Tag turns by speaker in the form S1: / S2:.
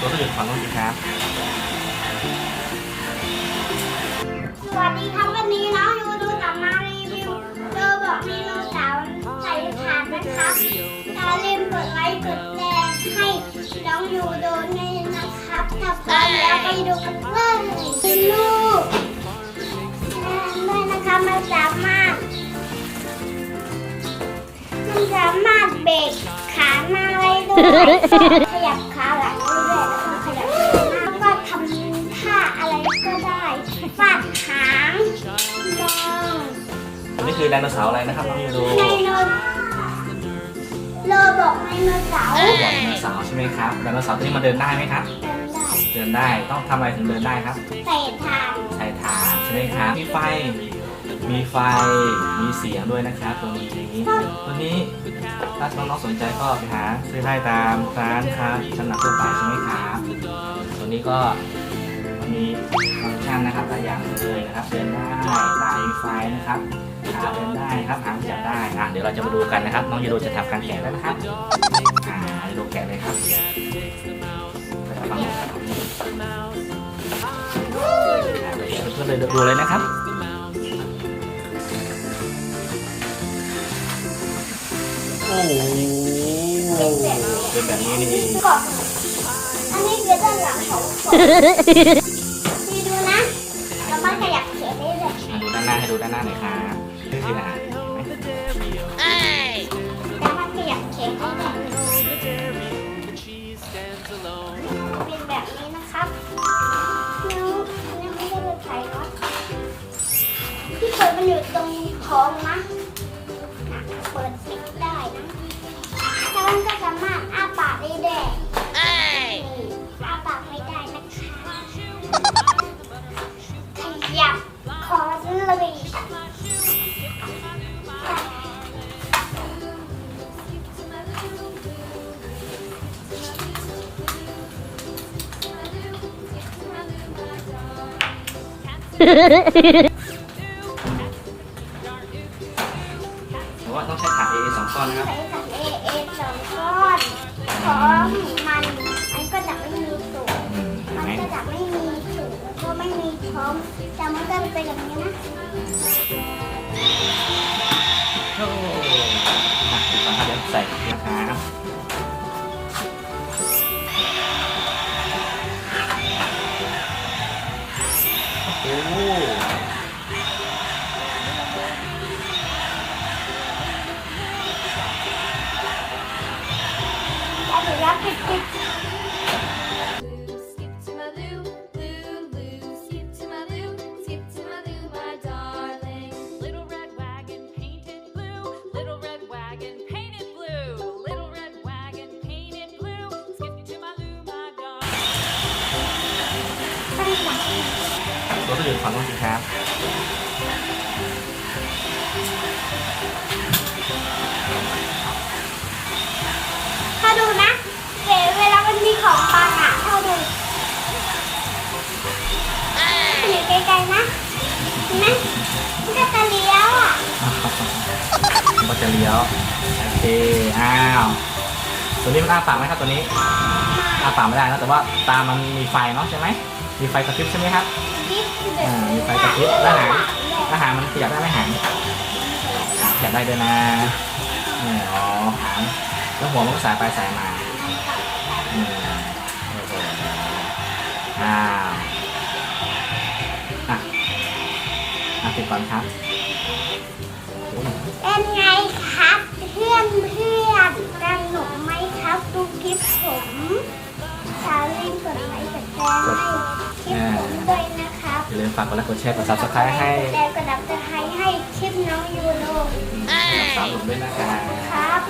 S1: ตัวที่นึ่งฝั่งนู้นสิครับ
S2: สวัสดีครับวันนี้น้องยูดูกลับมารีวิวโรบอกมีโนเสาร์ใส่ถาดนะครับอย่าลืมกดไลค์กดแชร์ให้น้องยูดูด้วยนะครับถ้าพร้อมแล้วไปดูกันเลยลูกด้วยนะคะมันสามารถมันสามารถเบรก ขาหน้าไว้ด้วยขยับขาหลังได้ด้วยแล้วก็ขยับขาหน้าแล้วก็ทำท่าอะไรก็ได้ฟาดหางมอง
S1: ตัวนี้คือไดโนเสาร์อะไรนะครับน้องยูโด
S2: ไดโนโลบอกไดโนเสาร์
S1: ไดโนเสาร์ใช่ไหมครับไดโนเสาร์ตัวนี้มันเดินได้ไหมครับ
S2: เดินได้
S1: เดินได้ต้องทำอะไรถึงเดินได้ครับ
S2: ใส่ทาง
S1: ใช้ฐานใช่ไหมครับมีไฟ มีไฟ มีเสียงด้วยนะครับตัวนี้ตัวนี้ถ้าน้องๆสนใจก็ไปหาซื้อได้ตามร้านครับจำหน่ายทั่วไปใช่ไหมครับตัวนี้ก็มันมีฟังก์ชันนะครับหลายอย่างเลยนะครับเดินได้ตายไฟนะครับขาเดินได้ครับหางจับได้อะเดี๋ยวเราจะมาดูกันนะครับ น้องยูโดจะทำการแกะแล้วนะครับอ่ายูโดแกะเลยครับไปเอาฟังก์ชันของนี้อ่าเดี๋ยวเพื่อนเลยดูเลยนะครับ เป็นแบบนี้นี่เอง
S2: กดอันนี้คือด้านหลังของกดนี่ดูนะเรามาขยับเขียนได้เลย
S1: อะดูด้านหน้าให้ดูด้านหน้าหน่อยครับนี่คืออาหารเห็นไหม
S2: แล้วมันขยับเขียนได้เลยเป็นแบบนี้นะครับนิ้วนิ้วไม่ได้เป็นไข่น็อตที่เปิดมันอยู่ตรงท้องนะ ปากได้ด้วยนี่อ้าปากไม่ได้นะคะขยับคอเลย
S1: แต่ว่าต้องใช้ขา AA สองก้อนนะครับ
S2: ใช้กับเอเอสองก้อน ขอมันมันก็จะไม่มีสูง
S1: อืมเห็น
S2: มันก็จะไม่มีสูงก็ไม่มีท้องแต่มันก็เป็นแบบนี้นะ
S1: โอ้อะเดี๋ยวก่อนครับเดี๋ยวใส่นะครับโอ้ โห
S2: แล้วเดี๋ยวเราปิดปิด
S3: Skip to my loo, loo, loo. Skip to my loo, skip to my loo, my darling.
S4: Little red wagon painted blue. Little red wagon painted blue. Little red wagon painted blue. Skip to my loo, my darling.
S2: ตั้งหลัก
S1: ตัวที่หนึ่งฝั่งนู้นสิครับ
S2: ไกลๆนะเห็นไหมมันก็จะเลี้ยวอะ
S1: ก็จะเลี้ยว โอเค อ้าว ตัวนี้มันอ้าปากไหมครับตัวนี้ อ้าปากไม่ได้นะ แต่ว่าตามันมีไฟเนาะใช่ไหม มีไฟกระพริบใช่ไหมครับ
S2: ยิบแบบ
S1: อ่า มีไฟกระพริบแล้วหางแล้วหางมันขยับได้ไหมหางหางขยับได้ด้วยนะนี่อ๋อหางแล้วหัวมันก็สายไปสายมาอืม อะติดก่อนครับโอ้ย
S2: เป็นไงครับเพื่อนเพื่อนสนุกไหมครับดูคลิปผมอย่าลืมกดไลค์กดแชร์ให้คลิปผมด้วยนะครับ
S1: อย่าลืมฝากกดไลค์กดแชร์กด subscribe ให้
S2: แล้วกดดับจะให้ให้คลิปน้องยูโร
S1: สาวหนุ่มด้วยนะครับ
S2: ครับ